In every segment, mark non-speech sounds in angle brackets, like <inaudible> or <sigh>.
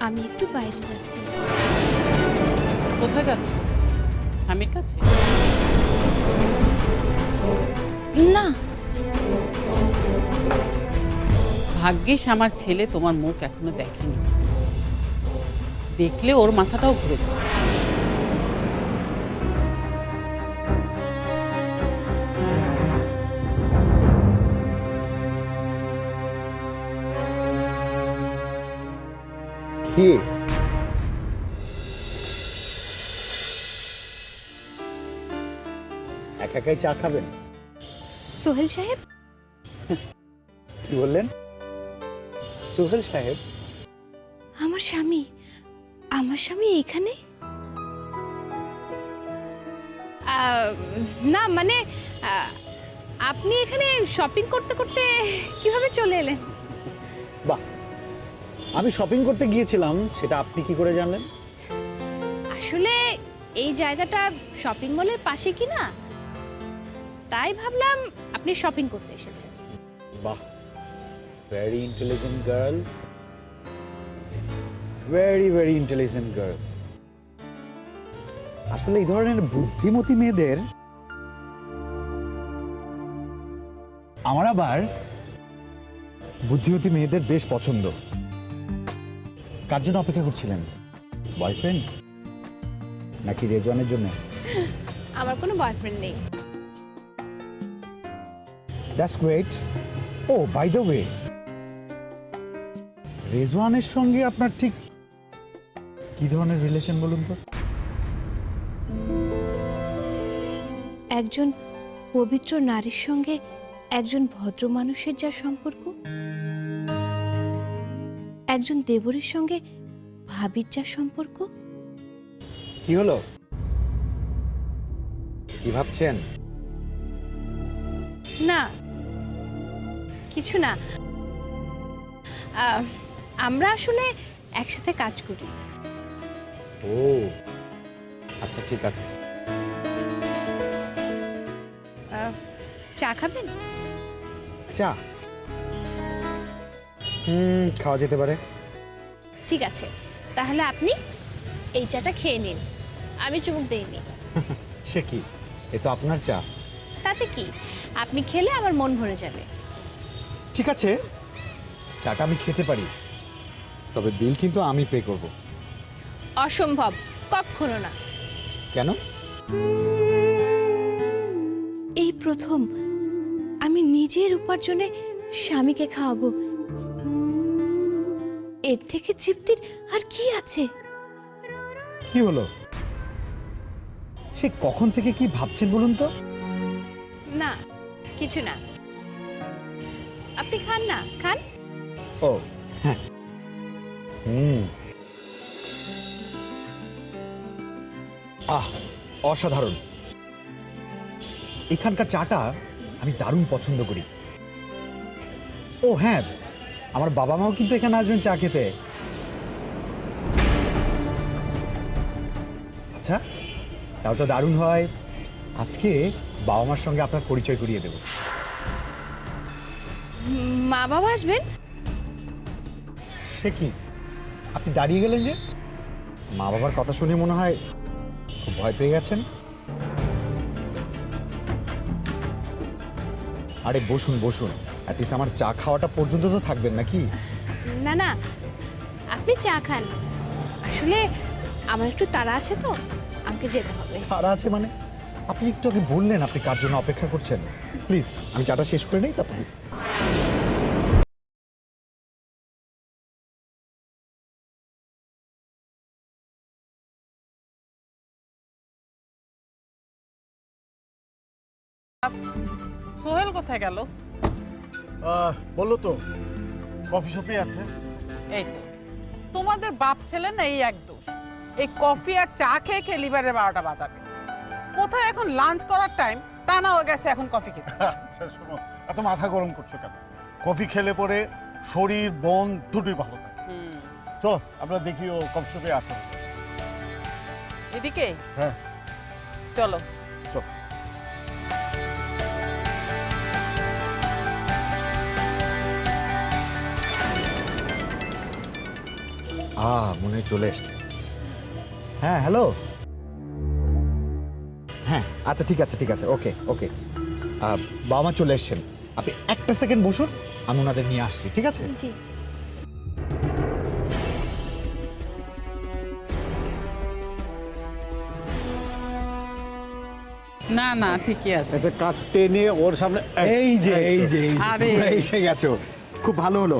আমি একটু বাইরে যাচ্ছি। কোথায় যাচ্ছ? স্বামীর কাছে? না। ভাগ্যিস আমার ছেলে তোমার মুখ এখনও দেখেনি। দেখলে ওর মাথাটাও ঘুরে যাবে। কি? একা একাই চা খাবেন? সোহেল সাহেব? কি বললেন? সোহেল সাহেব? আমার স্বামী। আমার স্বামী এখানে? না মানে আপনি এখানে শপিং করতে করতে কীভাবে চলে এলেন? বাহ আমি শপিং করতে গিয়েছিলাম সেটা আপনি কি করে জানলেন? আসলে এই জায়গাটা শপিং মলের পাশে কি না? তাই ভাবলাম আপনি শপিং করতে এসেছেন। বাহ very intelligent girl very very intelligent girl আসলে এই ধরনের বুদ্ধিমতী মেয়েদের আমার আবার বুদ্ধিমতী মেয়েদের বেশ পছন্দ। কার জন্য অপেক্ষা করছিলেন? বয়ফ্রেন্ড নাকি রেজওয়ানের জন্য? আমার কোনো বয়ফ্রেন্ড নেই। That's great O by the way রেজওয়ানের সঙ্গে আপনার ঠিক কি ধরনের রিলেশন বলুন তো? একজন পবিত্র নারীর সঙ্গে একজন ভদ্র মানুষের যা সম্পর্ক? একজন দেবরের সঙ্গে ভাবির যা সম্পর্ক? কি হলো? কি ভাবছেন? না কিছু না। আহ, আমরা আসলে একসাথে কাজ করি। ও আচ্ছা ঠিক আছে। আহ, চা খাবেন? চা? হুম খাওয়া যেতে পারে। ঠিক আছে তাহলে আপনি এই চাটা খেয়ে নিন। আমি চুমুক দিইনি <laughs> সে কি? এ তো আপনার চা। তাতে কি? আপনি খেলে আমার মন ভরে যাবে। ঠিক আছে চাটা আমি খেতে পারি। তবে বিল কিন্তু আমি পে করব। অসম্ভব কখনো না। কেন? এই প্রথম আমি নিজের উপার্জনে স্বামীকে খাওয়াবো। এর থেকে তৃপ্তির আর কি আছে? কি হলো? সে কখন থেকে কি ভাবছেন বলুন তো? না কিছু না। আপনি খান না খান। ও হ্যাঁ। হুম। আহ অসাধারণ। এখানকার চাটা আমি দারুণ পছন্দ করি। ও হ্যাঁ আমার বাবা মাও কিন্তু এখানে আসবেন চা খেতে। আচ্ছা তাও তো দারুণ হয়। আজকে বাবা মার সঙ্গে আপনার পরিচয় করিয়ে দেবো। মা বাবা আসবেন? সে কি? আপনি দাঁড়িয়ে গেলেন যে? মা বাবার কথা শুনে মনে হয় খুব ভয় পেয়ে গেছেন? আরে বসুন বসুন। অ্যাটলিস্ট আমার চা খাওয়াটা পর্যন্ত তো থাকবেন নাকি? না না। আপনি চা খান। আসলে আমার একটু তাড়া আছে তো। আমাকে যেতে হবে। তাড়া আছে মানে? আপনি একটু আগে বললেন আপনি কার জন্য অপেক্ষা করছেন। প্লিজ আমি চাটা শেষ করে নেই তারপরে কোথায় গেল? বলল তো কফি শপে আছে। এই তো। তোমাদের বাপ ছেলে না এই এক দোষ। এই কফি আর চা খেয়ে খেয়ে লিভারের বারোটা বাজাবে। কোথায় এখন লাঞ্চ করার টাইম তা না হয়ে গেছে এখন কফি খেতে। আচ্ছা শোনো এত মাথা গরম করছ কেন? কফি খেলে পরে শরীর মন দুটোই ভালো থাকে। চলো আমরা দেখি ও কফি শপে আছে। এদিকে? হ্যাঁ। চলো। আ মনে চলে এসছে। হ্যাঁ হ্যালো হ্যাঁ আচ্ছা ঠিক আছে ঠিক আছে ওকে ওকে বাবা মা চলে এসছেন। আপনি একটা সেকেন্ড বসুন আমি ওনাদের নিয়ে আসছি ঠিক আছে? জি। না না ঠিকই আছে। একটা কাঠ টেনে ওর সামনে এই যে এই যে এই যে এসে গেছো। খুব ভালো হলো।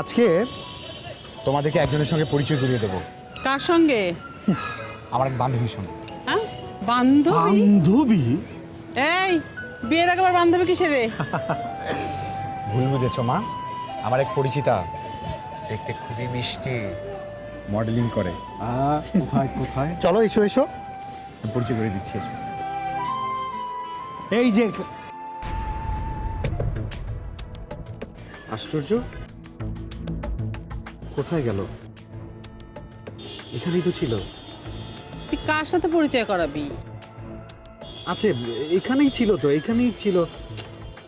আজকে তোমাদেরকে একজনের সঙ্গে পরিচয় করিয়ে দেবো। কার সঙ্গে? আমার এক বান্ধবীর সঙ্গে। হ্যাঁ? বান্ধবী? বান্ধবী? এই বিয়ের আগে আবার বান্ধবী কিসের রে? ভুল বুঝেছ মা। আমার এক পরিচিতা। দেখতে খুবই মিষ্টি। মডেলিং করে। আহ, কোথায় কোথায়? চলো এসো এসো। পরিচয় করে দিচ্ছি এসো। এই যে আশ্চর্য। কোথায় গেল? এখানেই তো ছিল। তুই কার সাথে পরিচয় করাবি? আছে এখানেই ছিল তো এখানেই ছিল।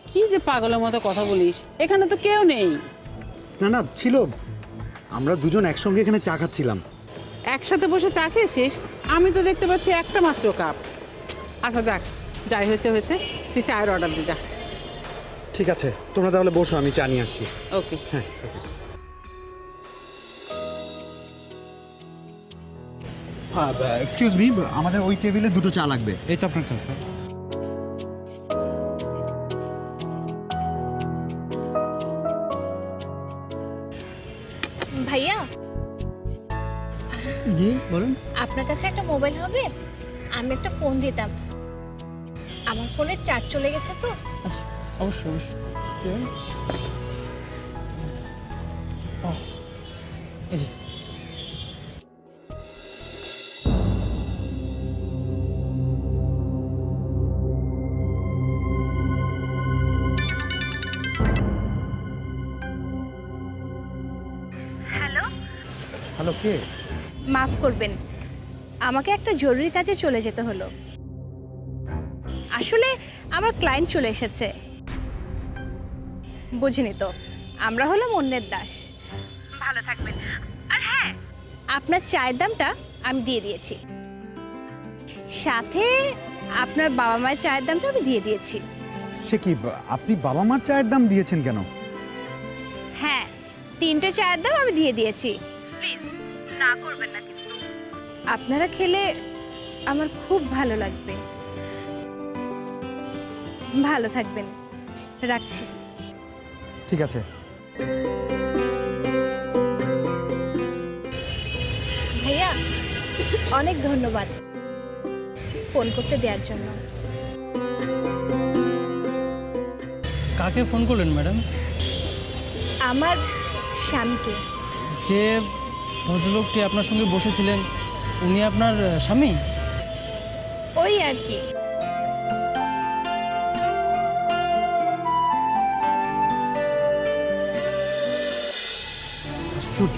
কি যে পাগলের মতো কথা বলিস? এখানে তো কেউ নেই। না না ছিল। আমরা দুজন একসঙ্গে এখানে চা খাচ্ছিলাম। একসাথে বসে চা খেয়েছিস? আমি তো দেখতে পাচ্ছি একটা মাত্র কাপ। আচ্ছা যাক যাই হয়েছে হয়েছে। তুই চায়ের অর্ডার দি যা। ঠিক আছে তোমরা তাহলে বসো আমি চা নিয়ে আসছি। ওকে হ্যাঁ ওকে এক্সকিউজ মি আমাদের ওই টেবিলে দুটো চা লাগবে। এই তো আপনার চা স্যার। ভাইয়া? জি বলুন। আপনার কাছে একটা মোবাইল হবে? আমি একটা ফোন দিতাম। আমার ফোনের চার্জ চলে গেছে তো। আচ্ছা অবশ্যই অবশ্যই। ও, এই যে। করবেন। আমাকে একটা জরুরি কাজে চলে যেতে হলো। আসলে আমার ক্লায়েন্ট চলে এসেছে। বুঝিনি তো আমরা হলাম অন্যের দাস। ভালো থাকবেন। আর হ্যাঁ আপনার চায়ের দামটা আমি দিয়ে দিয়েছি। সাথে আপনার বাবা মায়ের চায়ের দামটা আমি দিয়ে দিয়েছি। সে কি আপনি বাবা মার চায়ের দাম দিয়েছেন কেন? হ্যাঁ তিনটে চায়ের দাম আমি দিয়ে দিয়েছি। প্লিজ না করবেন না। আপনারা খেলে আমার খুব ভালো লাগবে। ভালো থাকবেন। রাখছি। ঠিক আছে। ভাইয়া অনেক ধন্যবাদ ফোন করতে দেওয়ার জন্য। কাকে ফোন করলেন ম্যাডাম? আমার স্বামীকে। যে ভদ্রলোকটি আপনার সঙ্গে বসেছিলেন উনি আপনার স্বামী? ওই আর কি। আশ্চর্য।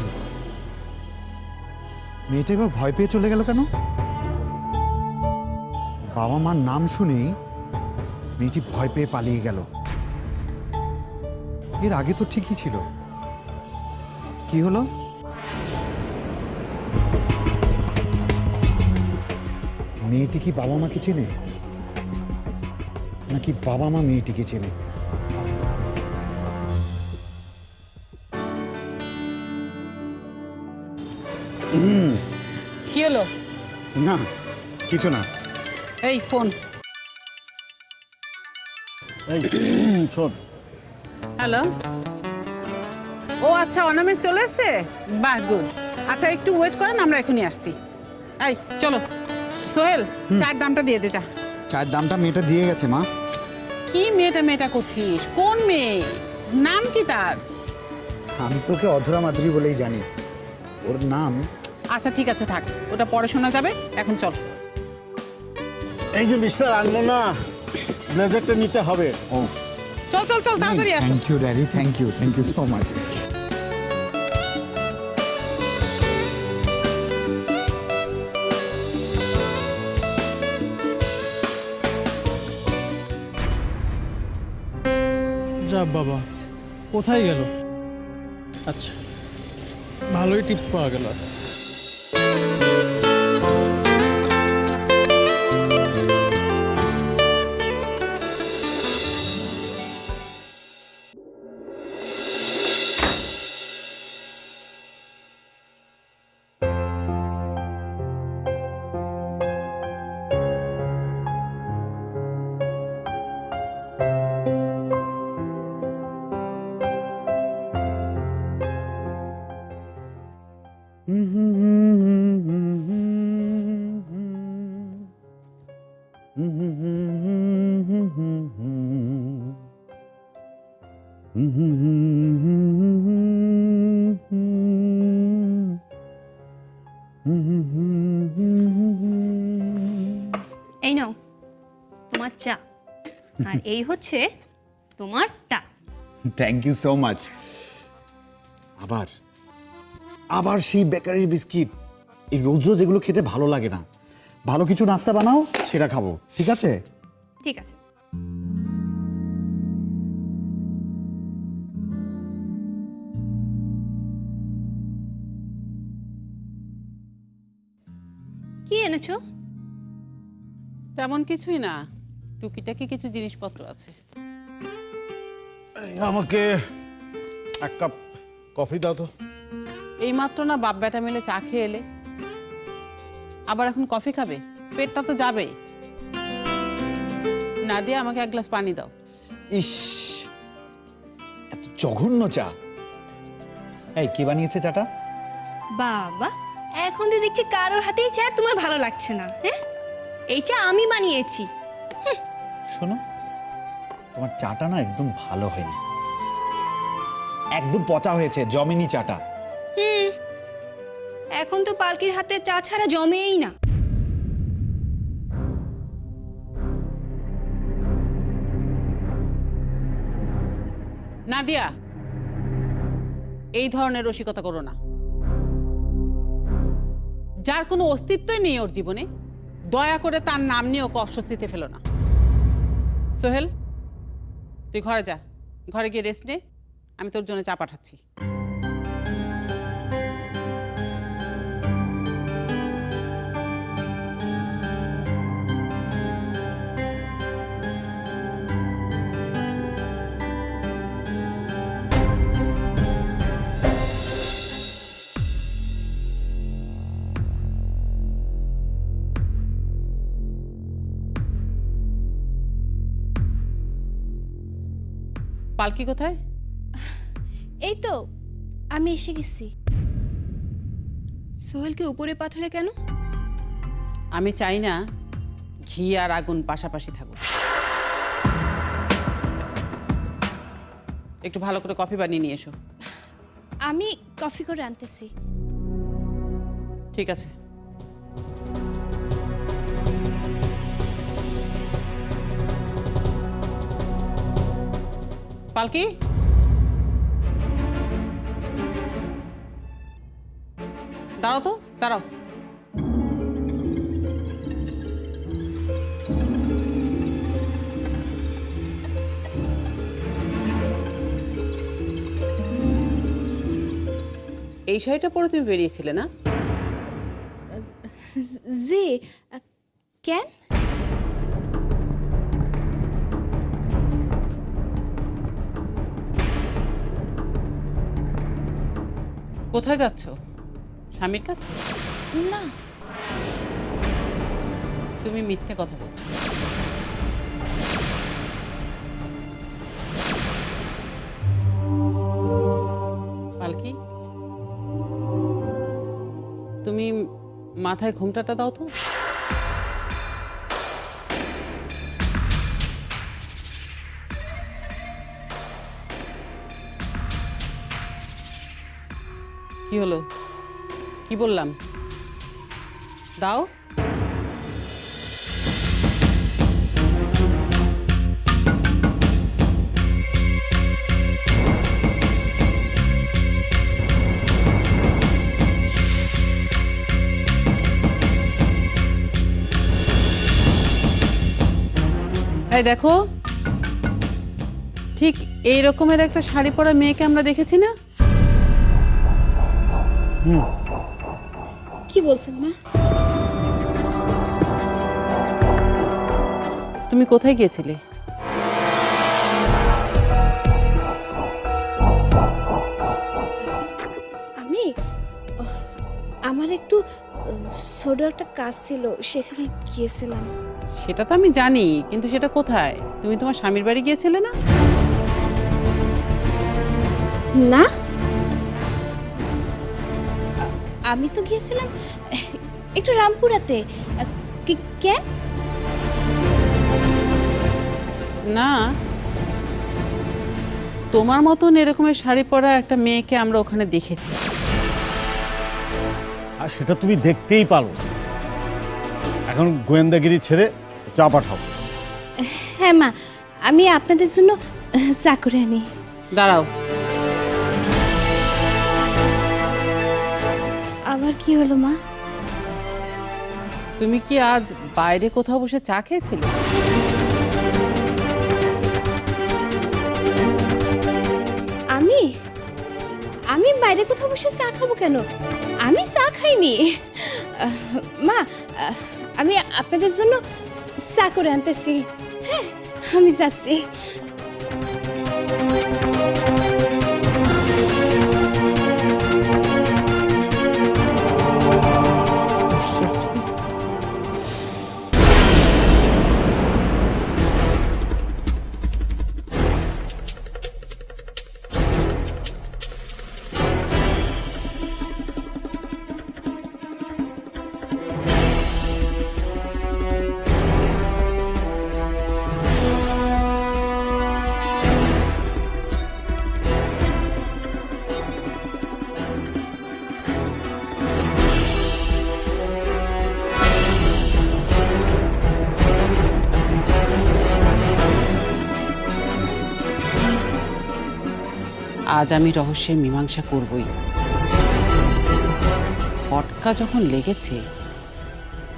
মেয়েটা এবার ভয় পেয়ে চলে গেল কেন? বাবা মার নাম শুনেই মেয়েটি ভয় পেয়ে পালিয়ে গেল। এর আগে তো ঠিকই ছিল। কি হলো? মেয়েটি কি বাবা মাকে চেনে? নাকি বাবা মা মেয়েটিকে চেনে? কি হলো? না কিছু না। এই ফোন। এই শোন। হ্যালো? ও আচ্ছা অনামেশ চলে এসছে? বাহ গুড আচ্ছা একটু ওয়েট করেন আমরা এখনই আসছি। এই চলো। সোহেল চার দামটা দিয়ে দে যা। চার দামটা মেয়েটা দিয়ে গেছে মা। কি মেয়েটা মেয়েটা করছিস? কোন মেয়ে? নাম কি তার? আমি তোকে অধরা মাধুরী বলেই জানি। ওর নাম? আচ্ছা ঠিক আছে থাক। ওটা পরে শোনা যাবে। এখন চল। এই যে মিস্টার আনলো না ব্লেজারটা নিতে হবে। ও। চল চল চল তাড়াতাড়ি আসো। Thank you daddy thank you thank you so much যা বাবা কোথায় গেল? আচ্ছা। ভালোই টিপস পাওয়া গেল আজকে। এই হচ্ছে তোমার টা। থ্যাংক ইউ সো মাচ আবার আবার সেই বেকারির বিস্কিট। এই রোজ রোজ এগুলো খেতে ভালো লাগে না। ভালো কিছু নাস্তা বানাও সেটা খাব। ঠিক আছে? ঠিক আছে। কি এনেছো? তেমন কিছুই না। টুকিটাকি কিছু জিনিসপত্র আছে। আমাকে এক কাপ কফি দাও তো। এই মাত্র না বাপ বেটা মিলে চা খেয়ে এলে। আবার এখন কফি খাবে? পেটটা তো যাবেই। না দিয়ে আমাকে এক গ্লাস পানি দাও। ইস এত জঘন্য চা। এই কে বানিয়েছে চাটা? বাবা এখন তো দেখছি কারোর হাতেই চা আর তোমার ভালো লাগছে না হ্যাঁ? এই চা আমি বানিয়েছি। শোনো তোমার চাটা না একদম ভালো হয়নি। একদম পচা হয়েছে জমেনি চাটা। এখন তো পালকির হাতে চা ছাড়া জমেই না। নাদিয়া এই ধরনের রসিকতা করো না। যার কোনো অস্তিত্বই নেই ওর জীবনে দয়া করে তার নাম নিয়ে ওকে অস্বস্তিতে ফেলো না। সোহেল তুই ঘরে যা। ঘরে গিয়ে রেস্ট নে আমি তোর জন্য চা পাঠাচ্ছি। পালকি কোথায়? এই তো আমি এসে গেছি। সোহেলকে উপরে পাঠালে কেন? আমি চাই না ঘি আর আগুন পাশাপাশি থাকুক। একটু ভালো করে কফি বানিয়ে নিয়ে এসো। আমি কফি করে আনতেছি। ঠিক আছে। পালকি? দাঁড়াও তো দাঁড়াও। এই শাড়িটা পরে তুমি বেরিয়েছিলে না? জি কেন? কোথায় যাচ্ছ? স্বামীর কাছে? না। তুমি মিথ্যে কথা বলছো। পালকি? তুমি মাথায় ঘুমটাটা দাও তো। কি হলো? কি বললাম? দাও। এই দেখো, ঠিক এই রকমের একটা শাড়ি পরা মেয়েকে আমরা দেখেছি না? কি বলছেন মা? তুমি কোথায় গিয়েছিলে? আমি আমার একটু ছোট একটা কাজ ছিল সেখানে গিয়েছিলাম। সেটা তো আমি জানি কিন্তু সেটা কোথায়? তুমি তোমার স্বামীর বাড়ি গিয়েছিলে না? না আমি তো গিয়েছিলাম একটু রামপুরাতে। কি- কেন না তোমার মতন এরকমের শাড়ি পরা একটা মেয়েকে আমরা ওখানে দেখেছি। আর সেটা তুমি দেখতেই পারো। এখন গোয়েন্দাগিরি ছেড়ে চা পাঠাও। হ্যাঁ মা আমি আপনাদের জন্য চা করে আনি। দাঁড়াও। কি হলো মা? তুমি কি আজ বাইরে কোথাও বসে চা খেয়েছিলে? আমি? আমি বাইরে কোথাও বসে চা খাব কেন? আমি চা খাইনি। আহ, মা আহ, আমি আপনাদের জন্য চা করে আনতেছি। হ্যাঁ আমি যাচ্ছি। আজ আমি রহস্যের মীমাংসা করবই। খটকা যখন লেগেছে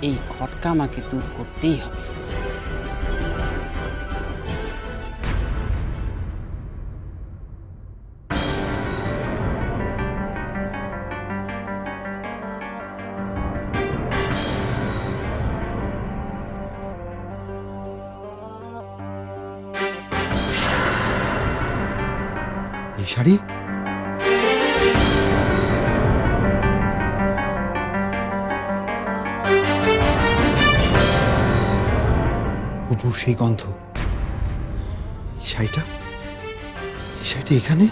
এই খটকা আমাকে দূর করতেই হবে। সেই গন্ধ। শাড়িটা? শাড়িটা এখানে?